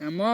আম্মু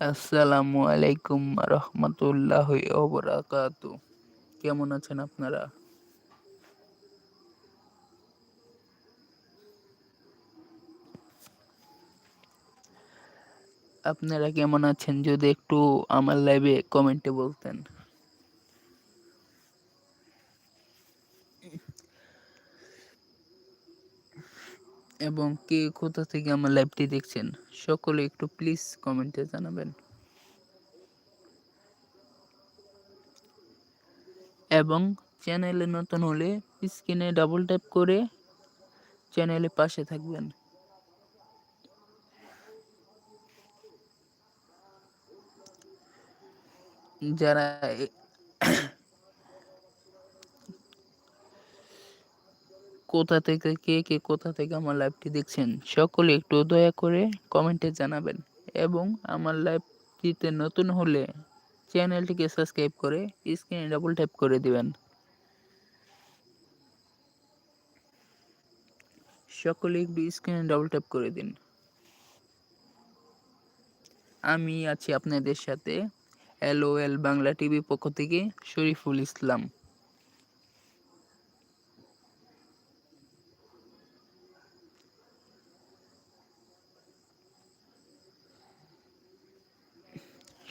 আসসালামু আলাইকুম রহমতুল্লাহ ওবরাকাতু কেমন আছেন আপনারা? আপনারা কেমন আছেন? যদি একটু আমার লাইভে কমেন্টে বলতেন। এবং কে কোথা থেকে আমার লাইভটি দেখছেন, সকলে একটু প্লিজ কমেন্টে জানাবেন। এবং চ্যানেলে নতুন হলে স্ক্রিনে ডাবল ট্যাপ করে চ্যানেলে পাশে থাকবেন। যারা কোথা থেকে কে কে কোথা থেকে আমার লাইভটি দেখছেন, সকলে একটু দয়া করে কমেন্টে জানাবেন। এবং আমার লাইভটিতে নতুন হলে চ্যানেলটিকে সাবস্ক্রাইব করে স্ক্রিনে ডাবল ট্যাপ করে দিবেন। সকলে একটু স্ক্রিনে ডাবল ট্যাপ করে দিন। আমি আছি আপনাদের সাথে এল বাংলা টিভি পক্ষ থেকে শরীফুল ইসলাম।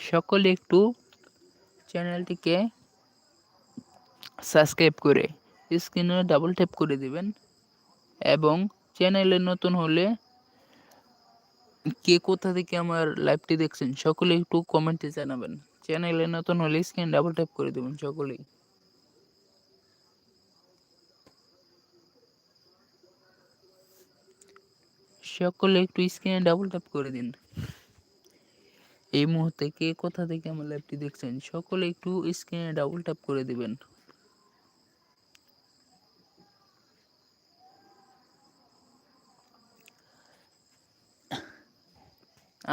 সকলে একটু চ্যানেলটিকে সাবস্ক্রাইব করে স্ক্রিনে ডাবল ট্যাপ করে দিবেন এবং চ্যানেলে নতুন হলে কে কোথা থেকে আমার লাইভটি দেখছেন, সকলে একটু কমেন্টে জানাবেন। চ্যানেলে নতুন হলে স্ক্রিন ডাবল ট্যাপ করে দেবেন সকলেই। সকলে একটু স্ক্রিনে ডাবল ট্যাপ করে দিন। এই মুহূর্তে কে কোথা থেকে আমার লাইভটি দেখছেন, সকলে একটু স্ক্রিনে ডাবল ট্যাপ করে দিবেন।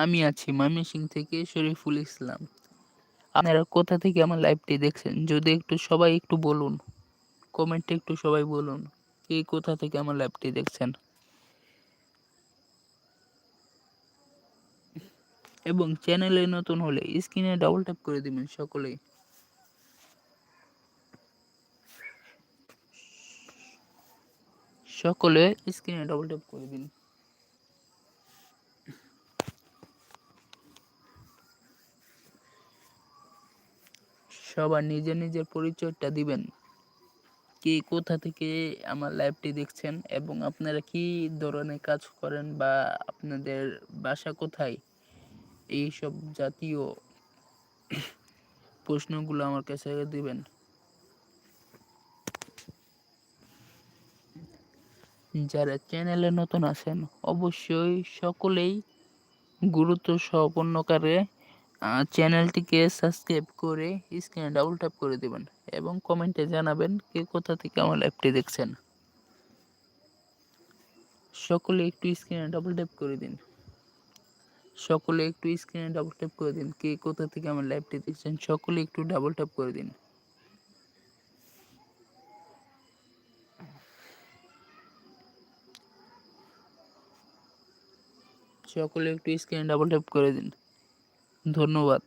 আমি আছি ময়মনসিং থেকে শরীফুল ইসলাম। আপনারা কোথা থেকে আমার লাইভটি দেখছেন, যদি একটু সবাই একটু বলুন, কমেন্টে একটু সবাই বলুন, কে কোথা থেকে আমার লাইভটি দেখছেন। এবং চ্যানেলে নতুন হলে স্ক্রিনে ডাবল ট্যাপ করে দিবেন সকলেই। সকলে স্ক্রিনে ডাবল ট্যাপ করে দিন। সবার নিজের নিজের পরিচয়টা দিবেন। কে কোথা থেকে আমার লাইভটি দেখছেন এবং আপনারা কি ধরনের কাজ করেন বা আপনাদের বাসা কোথায়? এই সব জাতীয় প্রশ্নগুলো আমার কাছে দিবেন। যারা চ্যানেলে নতুন আছেন, অবশ্যই সকলেই গুরুত্ব সম্পন্নকারে চ্যানেলটিকে সাবস্ক্রাইব করে স্ক্রিনে ডাবল ট্যাপ করে দেবেন এবং কমেন্টে জানাবেন কে কোথা থেকে আমার লাইভটি দেখছেন। সকলে একটু স্ক্রিনে ডাবল ট্যাপ করে দিন। সকলে একটু স্ক্রিনে ডাবল ট্যাপ করে দিন। কে কোথা থেকে আমার লাইভটি দেখছেন, সকলে একটু ডাবল ট্যাপ করে দিন। সকলে একটু স্ক্রিনে ডাবল ট্যাপ করে দিন। ধন্যবাদ।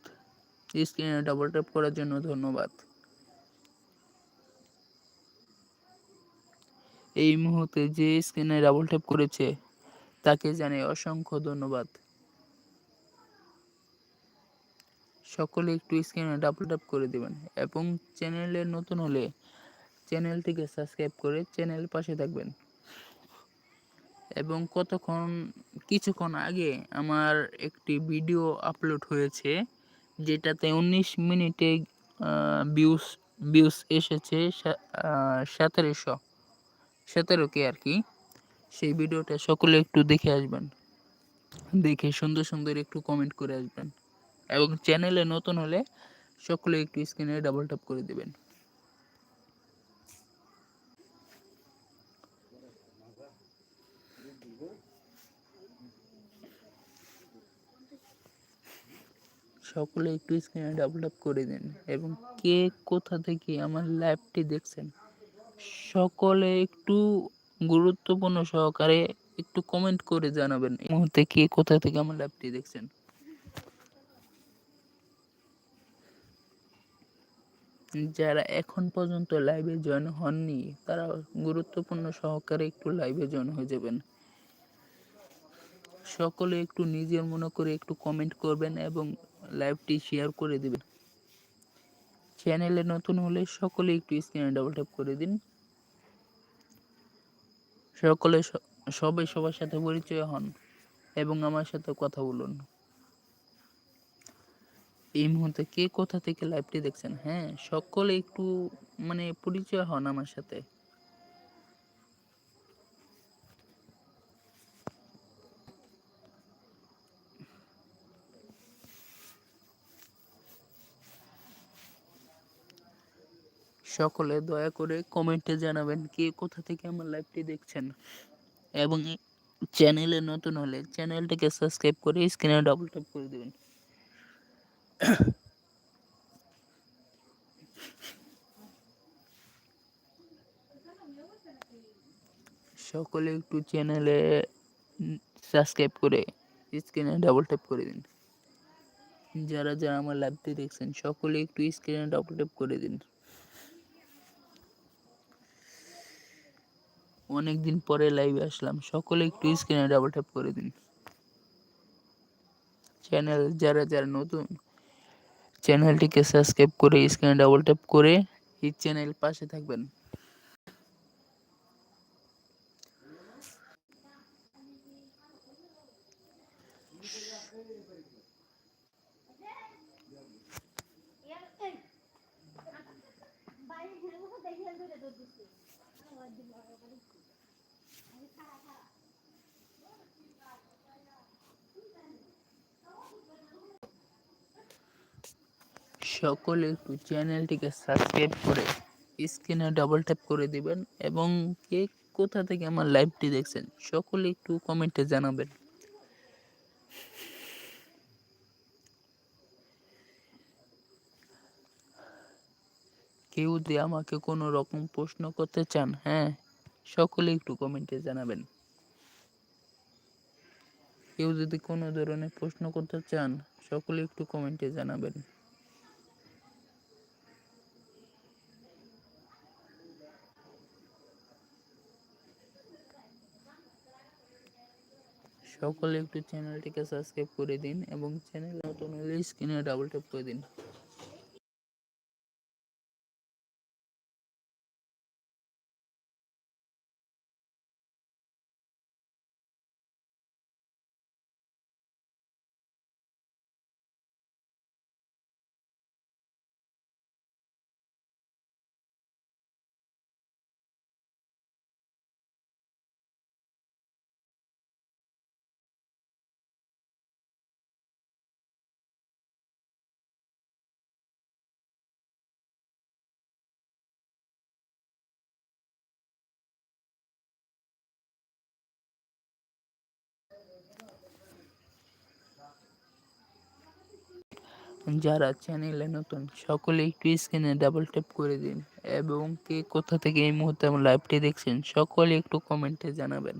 স্ক্রিনে ডাবল ট্যাপ করার জন্য ধন্যবাদ। এই মুহূর্তে যে স্ক্রিনে ডাবল ট্যাপ করেছে, তাকে জানাই অসংখ্য ধন্যবাদ। সকলে একটু স্ক্রিনে ডাবল ট্যাপ করে দেবেন। এবং চ্যানেলে নতুন হলে চ্যানেলটিকে সাবস্ক্রাইব করে চ্যানেল পাশে থাকবেন। এবং কতক্ষণ, কিছুক্ষণ আগে আমার একটি ভিডিও আপলোড হয়েছে, যেটাতে উনিশ মিনিটে ভিউস ভিউস এসেছে সতেরোশো সতেরো কে আর কি। সেই ভিডিওটা সকলে একটু দেখে আসবেন। দেখে সুন্দর সুন্দর একটু কমেন্ট করে আসবেন। এবং চ্যানেলে নতুন হলে সকলে একটু স্ক্রিনে ডাবল ট্যাপ করে দেবেন। সকলে একটু স্ক্রিনে ডাবল ট্যাপ করে দিন এবং কে কোথা থেকে আমার লাইভটি দেখছেন, সকলে একটু গুরুত্বপূর্ণ সহকারে একটু কমেন্ট করে জানাবেন এই মুহূর্তে কে কোথা থেকে আমার লাইভটি দেখছেন। যারা এখন পর্যন্ত লাইভে জয়েন হননি, তারা গুরুত্বপূর্ণ সহকারে একটু লাইভে জয়েন হয়ে যাবেন। সকলে একটু নিজের মনে করে একটু কমেন্ট করবেন এবং লাইভটি শেয়ার করে দেবেন। চ্যানেলে নতুন হলে সকলে একটু স্ক্রিনে ডাবল ট্যাপ করে দিন। সকলে সবাই সবার সাথে পরিচয় হন এবং আমার সাথে কথা বলুন। এই মুহূর্তে কে কোথা থেকে লাইভটি দেখছেন? হ্যাঁ সকলে একটু মানে পরিচয় হন আমার সাথে। সকলে দয়া করে কমেন্টে জানাবেন কে কোথা থেকে আমার লাইভটি দেখছেন। এবং চ্যানেলে নতুন হলে চ্যানেলটাকে সাবস্ক্রাইব করে স্ক্রিনে ডাবল ট্যাপ করে দেবেন। সকলে একটু চ্যানেলে সাবস্ক্রাইব করে স্ক্রিনে ডাবল ট্যাপ করে দিন। যারা যারা আমার লাইভটি দেখছেন, সকলে একটু স্ক্রিনে ডাবল ট্যাপ করে দিন। অনেকদিন পরে লাইভে আসলাম, সকলে একটু স্ক্রিনে ডাবল ট্যাপ করে দিন। চ্যানেল, যারা যারা নতুন চ্যানেলটিকে সাবস্ক্রাইব করে স্ক্রিনে ডাবল ট্যাপ করে এই চ্যানেল পাশে থাকবেন। সকলে একটু চ্যানেলটিকে সাবস্ক্রাইব করে স্ক্রিনে ডাবল ট্যাপ করে দিবেন এবং কে কোথা থেকে আমার লাইভটি দেখছেন, সকলে একটু কমেন্টে জানাবেন। কেউ যদি আমাকে কোনো রকম প্রশ্ন করতে চান হ্যাঁ সকলে একটু কমেন্টে জানাবেন। কেউ যদি কোনো ধরনের প্রশ্ন করতে চান, সকলে একটু কমেন্টে জানাবেন। সকলে একটু চ্যানেলটিকে সাবস্ক্রাইব করে দিন এবং চ্যানেল নতুন হলে স্ক্রিনে ডাবল ট্যাপ করে দিন। যারা চ্যানেলে নতুন সকলে একটু স্ক্রিনে ডাবল ট্যাপ করে দিন। এবং কে কোথা থেকে এই মুহূর্তে আমার লাইভটি দেখছেন, সকলে একটু কমেন্টে জানাবেন।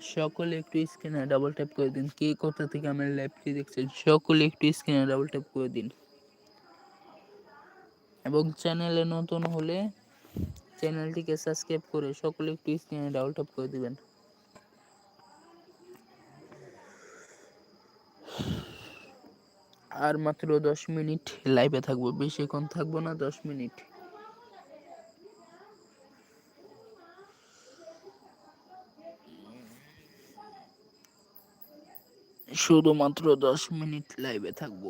সকলে একটু স্ক্রিনে ডাবল ট্যাপ করে দিন। কে কোথা থেকে আমার লাইভটি দেখছেন? সকলে একটু স্ক্রিনে ডাবল ট্যাপ করে দিন। এবং চ্যানেলে নতুন হলে চ্যানেলটিকে সাবস্ক্রাইব করে সকলে একটু স্ক্রিনে ডাবল ট্যাপ করে দিবেন। আর মাত্র দশ মিনিট লাইভে থাকব। বেশিক্ষণ থাকব না, দশ মিনিট। শুধুমাত্র দশ মিনিট লাইভে থাকব।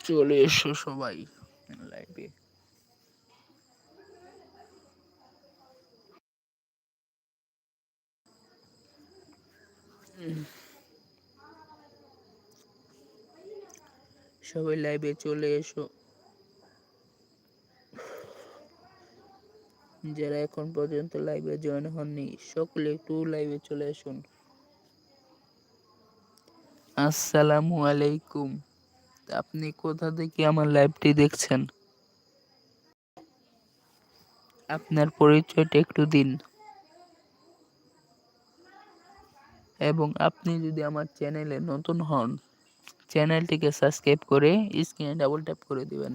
চলে এসো সবাই লাইভে সবাই লাইভে চলে এসো। যারা এখন পর্যন্ত লাইভে জয়েন হননি, সকলে একটু লাইভে চলে আসুন। আসসালামু আলাইকুম। আপনি কোথা থেকে আমার লাইভটি দেখছেন? আপনার পরিচয়টা একটু দিন। এবং আপনি যদি আমার চ্যানেলে নতুন হন চ্যানেলটিকে সাবস্ক্রাইব করে স্ক্রিনে ডাবল ট্যাপ করে দিবেন।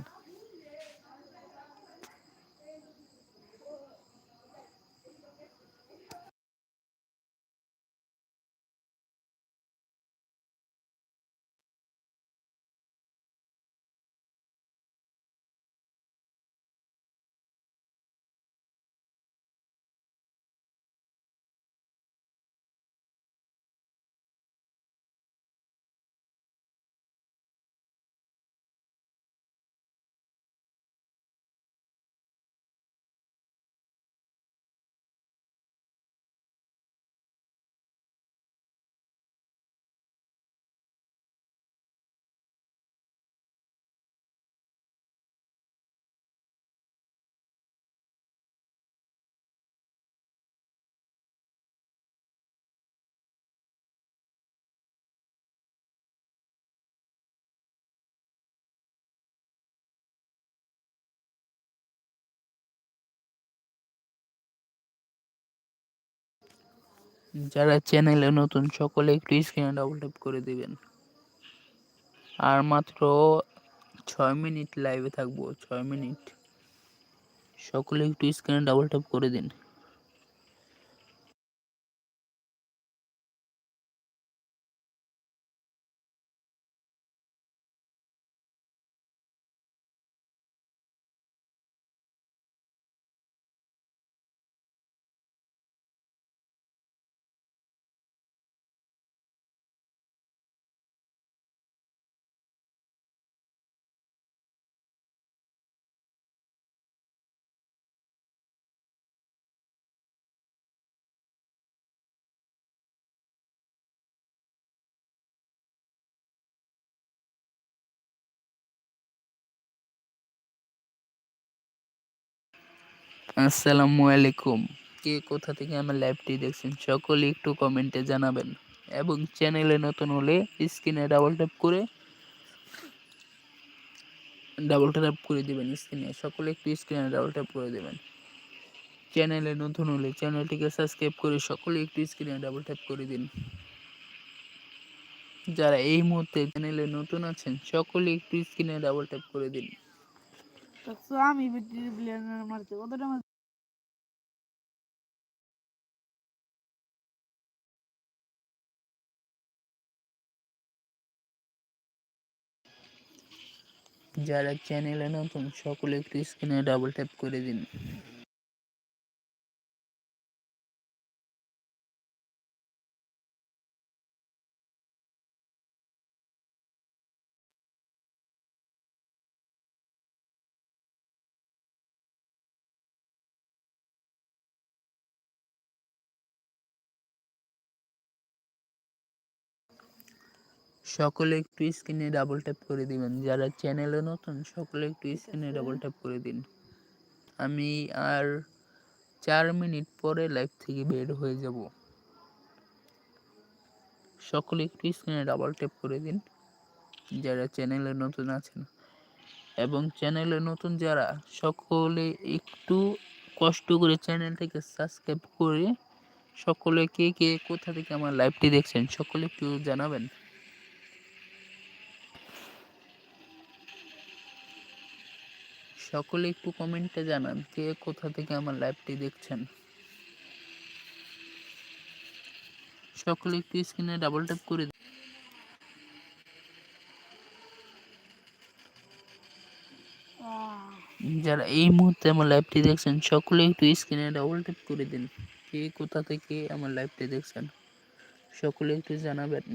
যারা চ্যানেলে নতুন সকলে একটু স্ক্রিনে ডাবল ট্যাপ করে দিবেন? আর মাত্র ছয় মিনিট লাইভে থাকব, ছয় মিনিট সকলে একটু স্ক্রিনে ডাবল ট্যাপ করে দিন? আসসালামু আলাইকুম। কে কোথা থেকে আমার লাইভটি দেখছেন, সকলে একটু কমেন্টে জানাবেন। এবং চ্যানেলে নতুন হলে স্ক্রিনে ডাবল ট্যাপ করে ডাবল ট্যাপ করে দিবেন স্ক্রিনে সকলে একটু স্ক্রিনে ডাবল ট্যাপ করে দেবেন। চ্যানেলে নতুন হলে চ্যানেলটিকে সাবস্ক্রাইব করে সকলে একটু স্ক্রিনে ডাবল ট্যাপ করে দিন। যারা এই মুহূর্তে চ্যানেলে নতুন আছেন, সকলে একটু স্ক্রিনে ডাবল ট্যাপ করে দিন। আমি কতটা যারা চ্যানেলে নতুন সকলে একটু স্ক্রিনে ডাবল ট্যাপ করে দিন। সকলে একটু স্ক্রিনে ডাবল ট্যাপ করে দিবেন। যারা চ্যানেলে নতুন সকলে একটু স্ক্রিনে ডাবল ট্যাপ করে দিন। আমি আর চার মিনিট পরে লাইভ থেকে বের হয়ে যাব। সকলে একটু স্ক্রিনে ডাবল ট্যাপ করে দিন যারা চ্যানেলে নতুন আছেন। এবং চ্যানেলে নতুন যারা সকলে একটু কষ্ট করে চ্যানেলটাকে সাবস্ক্রাইব করে সকলে কে কে কোথা থেকে আমার লাইভটি দেখছেন সকলে একটু জানাবেন। সকলে একটু কমেন্টে জানান, কে কোথা থেকে আমার লাইভটি দেখছেন? সকলে একটু স্ক্রিনে ডাবল ট্যাপ করে যারা এই মুহূর্তে আমার লাইভটি দেখছেন, সকলে একটু স্ক্রিনে ডাবল ট্যাপ করে দিন, কে কোথা থেকে আমার লাইভটি দেখছেন? সকলে একটু জানাবেন।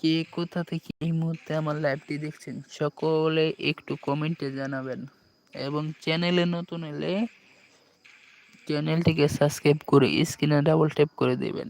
কে কোথা থেকে এই মুহূর্তে আমার লাইভটি দেখছেন, সকলে একটু কমেন্টে জানাবেন। এবং চ্যানেলে নতুন এলে চ্যানেলটিকে সাবস্ক্রাইব করে স্ক্রিনে ডাবল ট্যাপ করে দেবেন।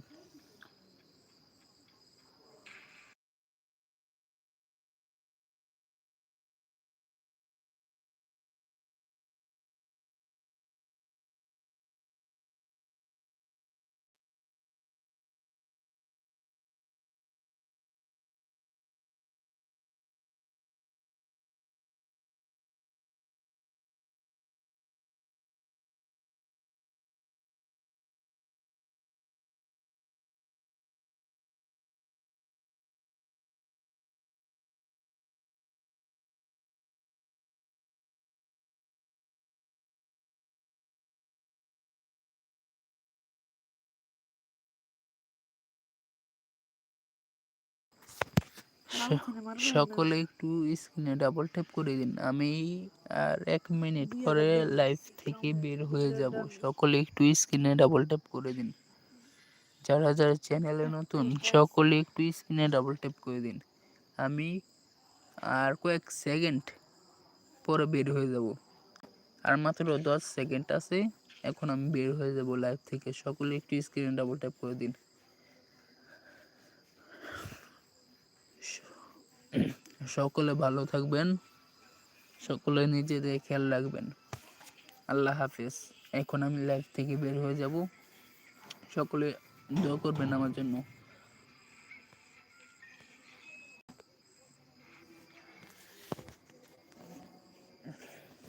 সকলে একটু স্ক্রিনে ডাবল ট্যাপ করে দিন আমি আর এক মিনিট পরে লাইভ থেকে বের হয়ে যাব। সকলে একটু স্ক্রিনে ডাবল ট্যাপ করে দিন। যারা যারা চ্যানেলে নতুন সকলে একটু স্ক্রিনে ডাবল ট্যাপ করে দিন। আমি আর কয়েক সেকেন্ড পরে বের হয়ে যাব। আর মাত্র দশ সেকেন্ড আছে এখন আমি বের হয়ে যাব লাইভ থেকে। সকলে একটু স্ক্রিনে ডাবল ট্যাপ করে দিন। সকলে ভালো থাকবেন, সকলে নিজেদের খেয়াল রাখবেন। আল্লাহ হাফিজ। এখন আমি লাইভ থেকে বের হয়ে যাব। সকলে দোয়া করবেন আমার জন্য।